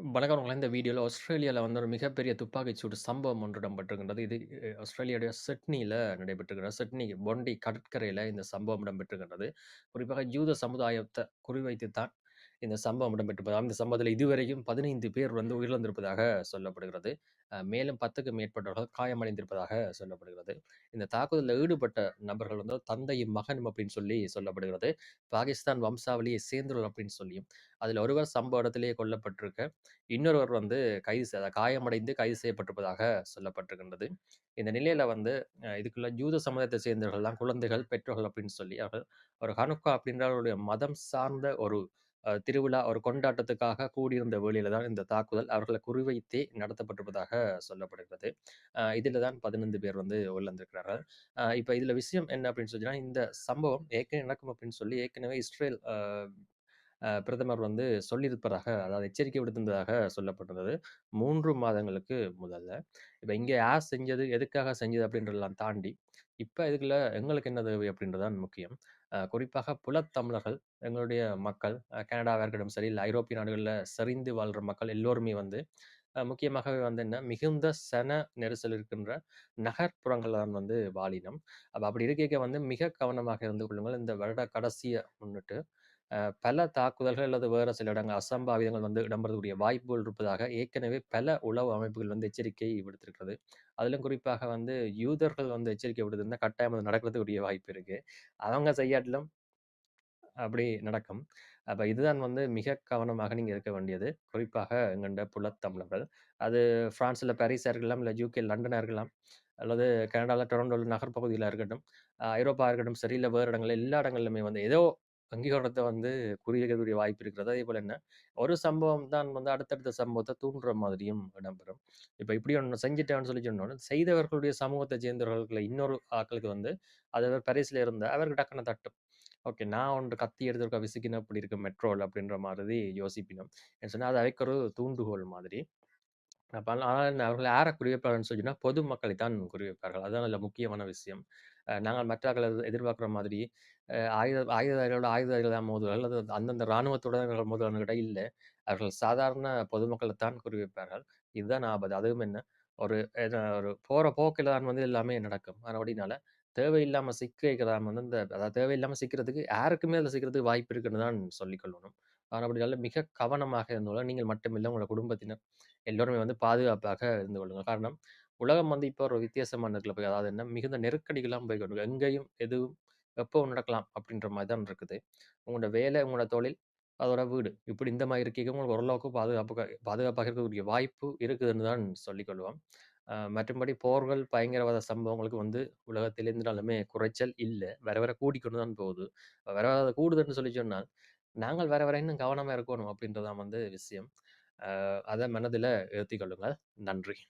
வணக்கம் இந்த வீடியோவில் ஆஸ்திரேலியாவில் வந்து ஒரு மிகப்பெரிய துப்பாக்கிச்சூடு சம்பவம் ஒன்று இடம்பெற்றிருக்கின்றது. இது ஆஸ்திரேலியாவுடைய சிட்னியில் நடைபெற்றிருக்கிறது. சிட்னி பொண்டி கடற்கரையில் இந்த சம்பவம் இடம்பெற்றிருக்கின்றது. குறிப்பாக ஜூத சமுதாயத்தை குறிவைத்து தான் இந்த சம்பவம் இடம்பெற்றிருப்பதாம். இந்த சம்பவத்தில் இதுவரையும் 15 பேர் வந்து உயிரிழந்திருப்பதாக சொல்லப்படுகிறது. மேலும் 10க்கும் மேற்பட்டவர்கள் காயமடைந்திருப்பதாக சொல்லப்படுகிறது. இந்த தாக்குதலில் ஈடுபட்ட நபர்கள் வந்து தந்தையும், மகனும் அப்படின்னு சொல்லி சொல்லப்படுகிறது. பாகிஸ்தான் வம்சாவளியை சேர்ந்தவர்கள் அப்படின்னு சொல்லியும், அதில் ஒருவர் சம்பவ இடத்திலேயே கொல்லப்பட்டிருக்க, இன்னொருவர் வந்து கைது காயமடைந்து கைது செய்யப்பட்டிருப்பதாக சொல்லப்பட்டிருக்கின்றது. இந்த நிலையில வந்து இதுக்குள்ள ஜூத சமுதாயத்தை சேர்ந்தவர்கள் தான் குழந்தைகள், பெற்றோர்கள் அப்படின்னு சொல்லி அவர்கள் ஒரு ஹனுக்கா அப்படின்ற அவருடைய மதம் சார்ந்த ஒரு திருவிழா, ஒரு கொண்டாட்டத்துக்காக கூடியிருந்த வேளையில தான் இந்த தாக்குதல் அவர்களை குறிவைத்தே நடத்தப்பட்டிருப்பதாக சொல்லப்படுகிறது. இதில் தான் 15 பேர் வந்து உள்ளந்திருக்கிறார்கள் இப்போ இப்ப விஷயம் என்ன அப்படின்னு சொன்னா, இந்த சம்பவம் ஏற்கனவே நடக்கும் அப்படின்னு சொல்லி ஏற்கனவே இஸ்ரேல் பிரதமர் வந்து சொல்லியிருப்பதாக, அதாவது எச்சரிக்கை விடுத்திருந்ததாக சொல்லப்பட்டிருந்தது. மூன்று மாதங்களுக்கு முதல்ல. இப்போ இங்கே யார் செஞ்சது? எதுக்காக செஞ்சது? அப்படின்றதெல்லாம் தாண்டி, இப்ப இதுக்குள்ள எங்களுக்கு என்ன தேவை? அப்படின்றதான் முக்கியம். குறிப்பாக புலத்தமிழர்கள், எங்களுடைய மக்கள், கனடாவாக இருக்கட்டும் சரி, இல்லை ஐரோப்பிய நாடுகளில் சரிந்து வாழ்கிற மக்கள் எல்லோருமே வந்து முக்கியமாகவே வந்து என்ன, மிகுந்த சன நெரிசல் இருக்கின்ற நகர்ப்புறங்கள் தான் வந்து வாழினம். அப்போ அப்படி இருக்கைக்க வந்து மிக கவனமாக இருந்து கொள்ளுங்கள். இந்த வருட கடைசியை முன்னிட்டு, பல தாக்குதல்கள் அல்லது வேறு சில இடங்கள் அசம்பாவிதங்கள் வந்து இடம்பெறக்கூடிய வாய்ப்புகள் இருப்பதாக ஏற்கனவே பல உளவு அமைப்புகள் வந்து எச்சரிக்கை விடுத்திருக்கிறது. அதிலும் குறிப்பாக வந்து யூதர்கள் வந்து எச்சரிக்கை விடுத்திருந்தால் கட்டாயம் அது நடக்கிறதுக்குரிய வாய்ப்பு இருக்குது அவங்க செய்யாட்டிலும் அப்படி நடக்கும். அப்போ இதுதான் வந்து மிக கவனமாக நீங்கள் இருக்க வேண்டியது. குறிப்பாக எங்கண்ட புலத்தமிழர்கள். அது பிரான்ஸ்ல பாரிஸாக இருக்கலாம், இல்லை யூகே லண்டனாக இருக்கலாம், அல்லது கனடாவில் டொரண்டோவில் நகர்ப்பகுதியில் இருக்கட்டும், ஐரோப்பா இருக்கட்டும் சரி, இல்லை வேற இடங்களில் எல்லா இடங்கள்லுமே வந்து ஏதோ அங்கீகாரத்தை வந்து குறியக்கூடிய வாய்ப்பு இருக்கிறது. அதே போல் என்ன, ஒரு சம்பவம் தான் வந்து அடுத்தடுத்த சம்பவத்தை தூண்டுற மாதிரியும் இடம்பெறும். இப்போ இப்படி ஒன்று செஞ்சுட்டான்னு சொல்லி சொன்னோனே, செய்தவர்களுடைய சமூகத்தை சேர்ந்தவர்களுக்குள்ள இன்னொரு ஆட்களுக்கு வந்து, அது பரிசில் இருந்தால் அவருக்கு டக்குனு தட்டும். ஓகே நான் ஒன்று கத்தி எடுத்து ஒருக்கா விசிக்கினா இப்படி இருக்கும் மெட்ரோல அப்படின்ற மாதிரி யோசிப்பினோம் சொன்னால் சொன்னா, அது அவைக்கு ஒரு தூண்டுகோல் மாதிரி. அப்ப அவர்கள் அவர்கள் யார சொல்லி சொன்னீங்கன்னா, பொதுமக்களை தான் குறிவைப்பார்கள். அதுதான் நல்ல முக்கியமான விஷயம். நாங்கள் மற்றார்கள் எதிர்பார்க்குற மாதிரி, ஆயுத ஆயுததாரிகளோட ஆயுததாரிகள் தான் மோதுவார்கள். அல்லது அந்தந்த இராணுவத்துடன் மோதுவார்கள்ன்னு கேட்டா இல்லை அவர்கள் சாதாரண பொதுமக்களை தான் குறிவைப்பார்கள். இதுதான் ஆபத்து. அதுவும் என்ன, ஒரு ஒரு போகிற போக்கில் தான் வந்து எல்லாமே நடக்கும். அப்படினால தேவையில்லாமல் சிக்க வந்து இந்த அதாவது தேவையில்லாமல் சிக்கிறதுக்கு யாருக்குமே அதில் சிக்கிறதுக்கு வாய்ப்பு இருக்குன்னு தான் சொல்லிக்கொள்ளணும் கொள்ளணும். மிக கவனமாக இருந்தாலும் நீங்கள் மட்டுமில்லை உங்களோட குடும்பத்தினர் எல்லோருமே வந்து பாதுகாப்பாக இருந்து கொள்ளுங்கள் காரணம், உலகம் வந்து இப்போ ஒரு வித்தியாசமான இடத்துல போய் அதாவது என்ன மிகுந்த நெருக்கடிகள்லாம் போய் கொண்டு எங்கேயும், எதுவும், எப்போ நடக்கலாம் அப்படின்ற மாதிரி தான் இருக்குது. உங்களோட வேலை, உங்களோட தொழில், அதோட வீடு. இப்படி இந்த மாதிரி இருக்கைக்கு உங்களுக்கு ஓரளவுக்கு பாதுகாப்பு பாதுகாப்பாக இருக்கக்கூடிய வாய்ப்பு இருக்குதுன்னு தான் சொல்லிக்கொள்வோம் மற்றபடி மற்றும்படி போர்கள், பயங்கரவாத சம்பவங்களுக்கு வந்து உலகத்தில் இருந்தாலுமே குறைச்சல் இல்லை வர வர கூடிக்கொண்டு தான் போகுது. வர வர கூடுதுன்னு சொல்லி சொன்னால் நாங்கள் வர வர இன்னும் கவனமாக இருக்கணும் அப்படின்றதான் வந்து விஷயம். அதை மனதில் மனதில கொள்ளுங்கள். நன்றி.